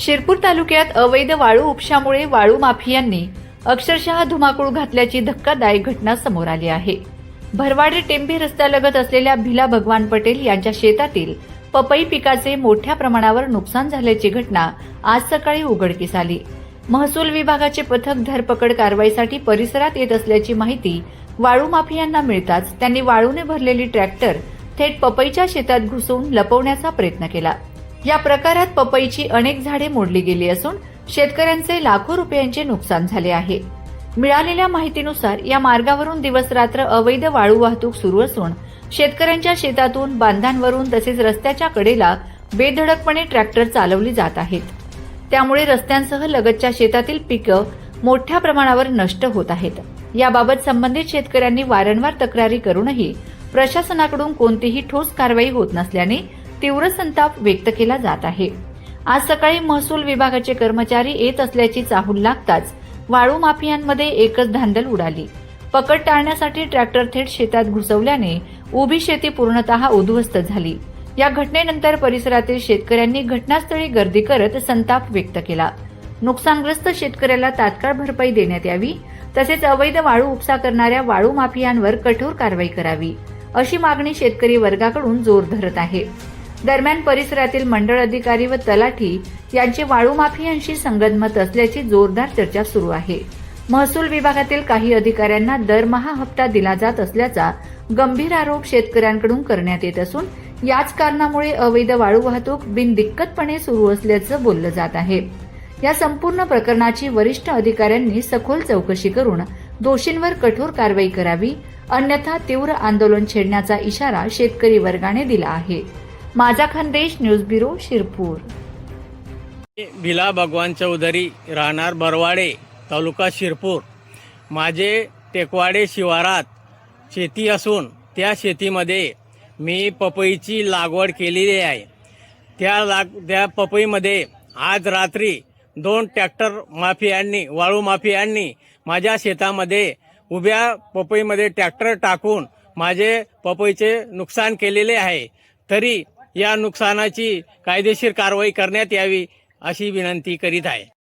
शिरपूर तालुक्यात अवैध वाळू उपशामुळे वाळू माफियांनी अक्षरशः धुमाकूळ घातल्याची धक्कादायक घटना समोर आली आहे. भरवाडे टेंबे रस्त्यालगत असलेल्या भिला भगवान पटेल यांच्या शेतातील पपई पिकाचे मोठ्या प्रमाणावर नुकसान झाल्याची घटना आज सकाळी उघडकीस आली. महसूल विभागाचे पथक धरपकड कारवाईसाठी परिसरात येत असल्याची माहिती वाळू माफियांना मिळताच त्यांनी वाळूने भरलेली ट्रॅक्टर थेट पपईच्या शेतात घुसवून लपवण्याचा प्रयत्न केला. या प्रकारात पपईची अनेक झाडे मोडली गेली असून शेतकऱ्यांचे लाखो रुपयांचे नुकसान झाले आहे. मिळालेल्या माहितीनुसार या मार्गावरून दिवस रात्र अवैध वाळू वाहतूक सुरू असून शेतकऱ्यांच्या शेतातून बांधांवरून तसेच रस्त्याच्या कडेला बेधडकपणे ट्रॅक्टर चालवली जात आहेत. त्यामुळे रस्त्यांसह लगतच्या शेतातील पिकं मोठ्या प्रमाणावर नष्ट होत आहेत. याबाबत संबंधित शेतकऱ्यांनी वारंवार तक्रारी करूनही प्रशासनाकडून कोणतीही ठोस कारवाई होत नसल्याने तीव्र संताप व्यक्त केला जात आहे. आज सकाळी महसूल विभागाचे कर्मचारी येत असल्याची चाहूल लागताच वाळू माफियांमध्ये एकच धांदल उडाली. पकड टाळण्यासाठी ट्रॅक्टर थेट शेतात घुसवल्याने उभी शेती पूर्णतः उद्ध्वस्त झाली. या घटनेनंतर परिसरातील शेतकऱ्यांनी घटनास्थळी गर्दी करत संताप व्यक्त केला. नुकसानग्रस्त शेतकऱ्याला तात्काळ भरपाई देण्यात यावी तसेच अवैध वाळू उपसा करणाऱ्या वाळू माफियांवर कठोर कारवाई करावी अशी मागणी शेतकरी वर्गाकडून जोर धरत आहे. दरम्यान परिसरातील मंडळ अधिकारी व तलाठी यांचे वाळू माफियांशी संगनमत असल्याची जोरदार चर्चा सुरू आहे. महसूल विभागातील काही अधिकाऱ्यांना दरमहा हप्ता दिला जात असल्याचा गंभीर आरोप शेतकऱ्यांकडून करण्यात येत असून याच कारणामुळे अवैध वाळू वाहतूक बिनदिक्कतपणे सुरू असल्याचं बोललं जात आहे. या संपूर्ण प्रकरणाची वरिष्ठ अधिकाऱ्यांनी सखोल चौकशी करून दोषींवर कठोर कारवाई करावी अन्यथा तीव्र आंदोलन छेडण्याचा इशारा शेतकरी वर्गाने दिला आहे. माझा खानदेश न्यूज ब्युरो शिरपूर. भिला भगवान चौधरी राहणार बरवाडे तालुका शिरपूर. माझे टेकवाडे शिवारात शेती असून त्या शेतीमध्ये मी पपईची लागवड केलेली आहे. त्या लाग त्या पपईमध्ये आज रात्री दोन ट्रॅक्टर माफियांनी वाळू माफियांनी माझ्या शेतामध्ये उभ्या पपईमध्ये ट्रॅक्टर टाकून माझे पपईचे नुकसान केलेले आहे. तरी या नुकसानाची कायदेशीर कारवाई करण्यात यावी अशी विनंती करीत आहे.